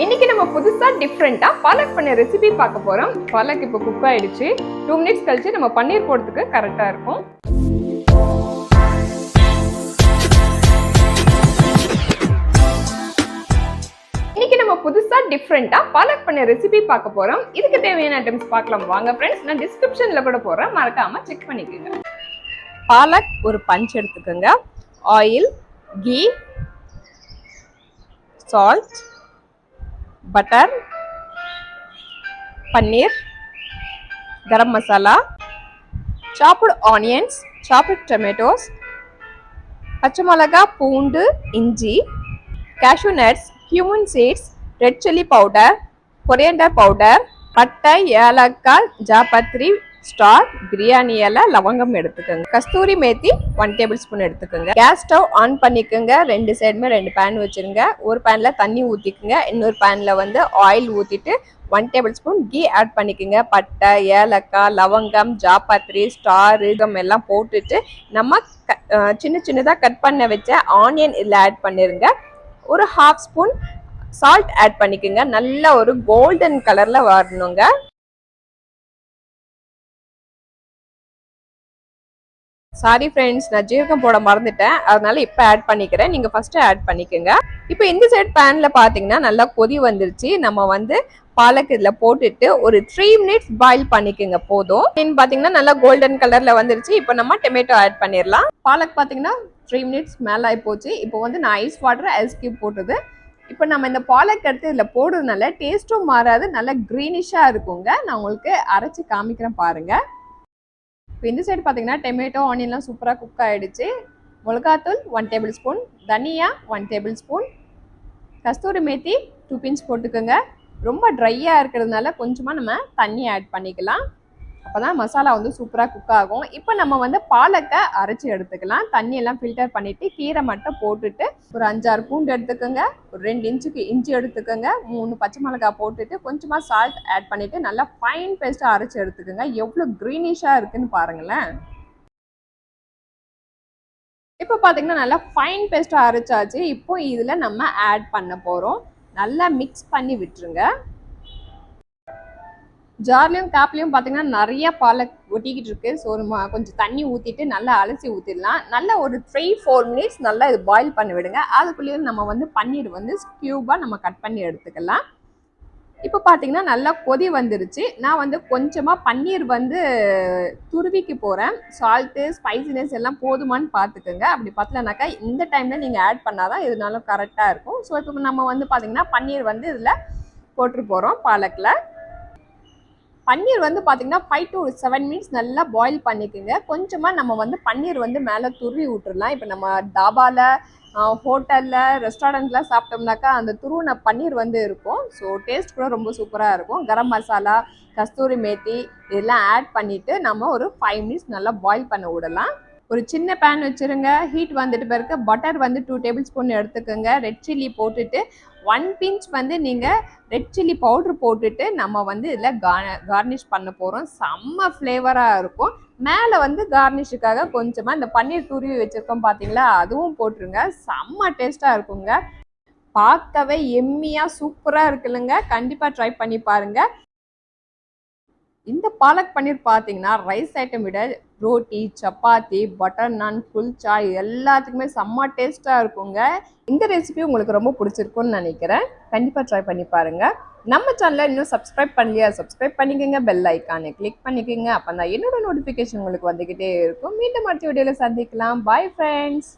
இன்னைக்கு நம்ம புதுசா டிஃப்ரெண்டா பாலக் பண்ண ரெசிபி பார்க்க போறோம். பாலக் இப்போ குக் ஆயிடுச்சு. டூ மினிட்ஸ் கழிச்சு நம்ம பன்னீர் போடுறதுக்கு கரெக்டா இருக்கும். இன்னைக்கு நம்ம புதுசா டிஃப்ரெண்டா பாலக் பண்ண ரெசிபி பார்க்க போறோம். இதுக்கு தேவையான ஐட்டம்ஸ் பார்க்கலாம். வாங்க ஃப்ரெண்ட்ஸ் நான் டிஸ்கிரிப்ஷன்ல கூட போறேன். மறக்காம செக் பண்ணிக்கோங்க. பாலக் ஒரு பஞ்ச் எடுத்துக்கோங்க. Oil ghee salt butter paneer garam masala chopped onions chopped tomatoes பச்சை மிளகா பூண்டு இஞ்சி cashew nuts cumin seeds red chilli powder coriander powder பட்டை ஏலக்காய் ஜாபத்ரி ஸ்டார் பிரியாணி இலை லவங்கம் எடுத்துக்கோங்க. கஸ்தூரி மேத்தி ஒன் டேபிள் ஸ்பூன் எடுத்துக்கோங்க. கேஸ் ஸ்டவ் ஆன் பண்ணிக்கோங்க. ரெண்டு சைடுமே ரெண்டு பேன் வச்சிருங்க. ஒரு பேனில் தண்ணி ஊற்றிக்குங்க இன்னொரு பேனில் வந்து ஆயில் ஊற்றிட்டு one tablespoon ghee add பண்ணிக்கோங்க. பட்டை ஏலக்காய் லவங்கம் ஜாபத்ரி ஸ்டார் இதம் எல்லாம் போட்டுட்டு நம்ம க- சின்ன சின்னதாக கட் பண்ண வச்ச ஆனியன் இதில் ஆட் பண்ணிடுங்க ஒரு ஹாஃப் ஸ்பூன் சால்ட் ஆட் பண்ணிக்கோங்க. நல்ல ஒரு கோல்டன் கலரில் வரணுங்க. சாரி ஃப்ரெண்ட்ஸ் நான் ஜீரகம் போட மறந்துட்டேன். அதனால இப்போ ஆட் பண்ணிக்கிறேன். நீங்கள் ஃபஸ்ட்டு ஆட் பண்ணிக்கோங்க. இப்போ இந்த சைட் பேனில் பார்த்தீங்கன்னா நல்லா கொதி வந்துருச்சு. நம்ம வந்து பாலக் இதில் போட்டுட்டு ஒரு த்ரீ மினிட்ஸ் பாயில் பண்ணிக்கோங்க. போதும். மீன் பார்த்தீங்கன்னா நல்லா கோல்டன் கலரில் வந்துருச்சு. இப்போ நம்ம டொமேட்டோ ஆட் பண்ணிடலாம். பாலக் பார்த்தீங்கன்னா த்ரீ மினிட்ஸ் மேலே ஆகி போச்சு. இப்போ வந்து நான் ஐஸ் வாட்டர் ஐஸ் கியூப் போட்டது. இப்போ நம்ம இந்த பாலக் எடுத்து இதில் போடுறதுனால டேஸ்ட்டும் மாறாது. நல்லா க்ரீனிஷாக இருக்குங்க. நான் உங்களுக்கு அரைச்சி காமிக்கிறேன் பாருங்கள் இப்போ இந்த சைடு பார்த்தீங்கன்னா டொமேட்டோ ஆனியன்லாம் சூப்பராக குக் ஆகிடுச்சு மிளகாத்தூள் ஒன் டேபிள் ஸ்பூன் தனியா one tablespoon kasthuri methi two pinch போட்டுக்கோங்க. ரொம்ப ட்ரையாக இருக்கிறதுனால கொஞ்சமாக நம்ம தண்ணி ஆட் பண்ணிக்கலாம். அப்போ தான் மசாலா வந்து சூப்பராக குக் ஆகும். இப்போ நம்ம வந்து பாலத்தை அரைச்சி எடுத்துக்கலாம். தண்ணி எல்லாம் ஃபில்டர் பண்ணிவிட்டு கீரை மட்டும் போட்டுட்டு ஒரு அஞ்சாறு பூண்டு எடுத்துக்கோங்க. ஒரு ரெண்டு இன்ச்சுக்கு இஞ்சி எடுத்துக்கோங்க. மூணு பச்சை மிளகாய் போட்டுட்டு கொஞ்சமாக சால்ட் ஆட் பண்ணிவிட்டு நல்லா ஃபைன் பேஸ்ட்டாக அரைச்சி எடுத்துக்கோங்க. எவ்வளோ க்ரீனிஷாக இருக்குன்னு பாருங்களேன். இப்போ பார்த்தீங்கன்னா நல்லா ஃபைன் பேஸ்ட்டாக அரைச்சாச்சு. இப்போ இதில் நம்ம ஆட் பண்ண போகிறோம் நல்லா மிக்ஸ் பண்ணி விட்டுருங்க. ஜார்லையும் காப்பிலையும் பார்த்தீங்கன்னா நிறைய பாலை ஒட்டிக்கிட்டு இருக்கு. ஸோ நம்ம கொஞ்சம் தண்ணி ஊற்றிட்டு நல்லா அலசி ஊற்றிடலாம் நல்லா ஒரு த்ரீ ஃபோர் மினிட்ஸ் நல்லா இது பாயில் பண்ணி விடுங்க. அதுக்குள்ளேயும் நம்ம வந்து பன்னீர் வந்து க்யூபாக நம்ம கட் பண்ணி எடுத்துக்கலாம். இப்போ பார்த்தீங்கன்னா நல்லா கொதி வந்துருச்சு. நான் வந்து கொஞ்சமாக பன்னீர் வந்து துருவிக்கு போகிறேன் சால்ட்டு ஸ்பைசினஸ் எல்லாம் போதுமான்னு பார்த்துக்கோங்க அப்படி பத்தலனாக்கா இந்த டைமில் நீங்கள் ஆட் பண்ணால் தான் இதனால கரெக்டாக இருக்கும். ஸோ இப்போ நம்ம வந்து பார்த்தீங்கன்னா பன்னீர் வந்து இதில் போட்டு போகிறோம் பாலக்கில். பன்னீர் வந்து பார்த்தீங்கன்னா ஃபைவ் டு செவன் மினிட்ஸ் நல்லா பாயில் பண்ணிக்கோங்க. கொஞ்சமாக நம்ம வந்து பன்னீர் வந்து மேலே துருவி விட்டுறலாம். இப்போ நம்ம தாபாவில் ஹோட்டலில் ரெஸ்டாரண்ட்டில் சாப்பிட்டோம்னாக்கா அந்த துருவின பன்னீர் வந்து இருக்கும். ஸோ டேஸ்ட் கூட ரொம்ப சூப்பராக இருக்கும். கரம் மசாலா கஸ்தூரி மேத்தி இதெல்லாம் ஆட் பண்ணிவிட்டு நம்ம ஒரு ஃபைவ் மினிட்ஸ் நல்லா பாயில் பண்ண விடலாம். ஒரு சின்ன பேன் வச்சுருங்க. ஹீட் வந்துட்டு பிறகு பட்டர் வந்து டூ டேபிள் ஸ்பூன் எடுத்துக்கோங்க. ரெட் சில்லி போட்டுட்டு ஒன் பிஞ்ச் வந்து நீங்கள் ரெட் சில்லி பவுட்ரு போட்டுட்டு நம்ம வந்து இதில் கார் கார்னிஷ் பண்ண போகிறோம் செம்ம ஃப்ளேவராக இருக்கும். மேலே வந்து கார்னிஷுக்காக கொஞ்சமாக இந்த பன்னீர் துருவி வச்சுருக்கோம் பார்த்தீங்களா அதுவும் போட்டுருங்க. செம்ம டேஸ்ட்டாக இருக்குங்க. பார்க்கவே எம்மியாக சூப்பராக இருக்குல்லங்க. கண்டிப்பாக ட்ரை பண்ணி பாருங்கள் இந்த பாலக் பன்னீர் பார்த்தீங்கன்னா ரைஸ் ஐட்டம் விட ரோட்டி சப்பாத்தி பட்டர் நான் குல்ச்சா எல்லாத்துக்குமே செம்ம டேஸ்ட்டாக இருக்குங்க. இந்த ரெசிபி உங்களுக்கு ரொம்ப பிடிச்சிருக்கும்னு நினைக்கிறேன். கண்டிப்பாக ட்ரை பண்ணி பாருங்கள் நம்ம சேனலை இன்னும் சப்ஸ்கிரைப் பண்ணலையா? சப்ஸ்கிரைப் பண்ணிக்கோங்க. பெல் ஐக்கானை கிளிக் பண்ணிக்கோங்க. அப்போ தான் என்னோட நோட்டிஃபிகேஷன் உங்களுக்கு வந்துக்கிட்டே இருக்கும். மீண்டும் அடுத்த வீடியோவில் சந்திக்கலாம். Bye friends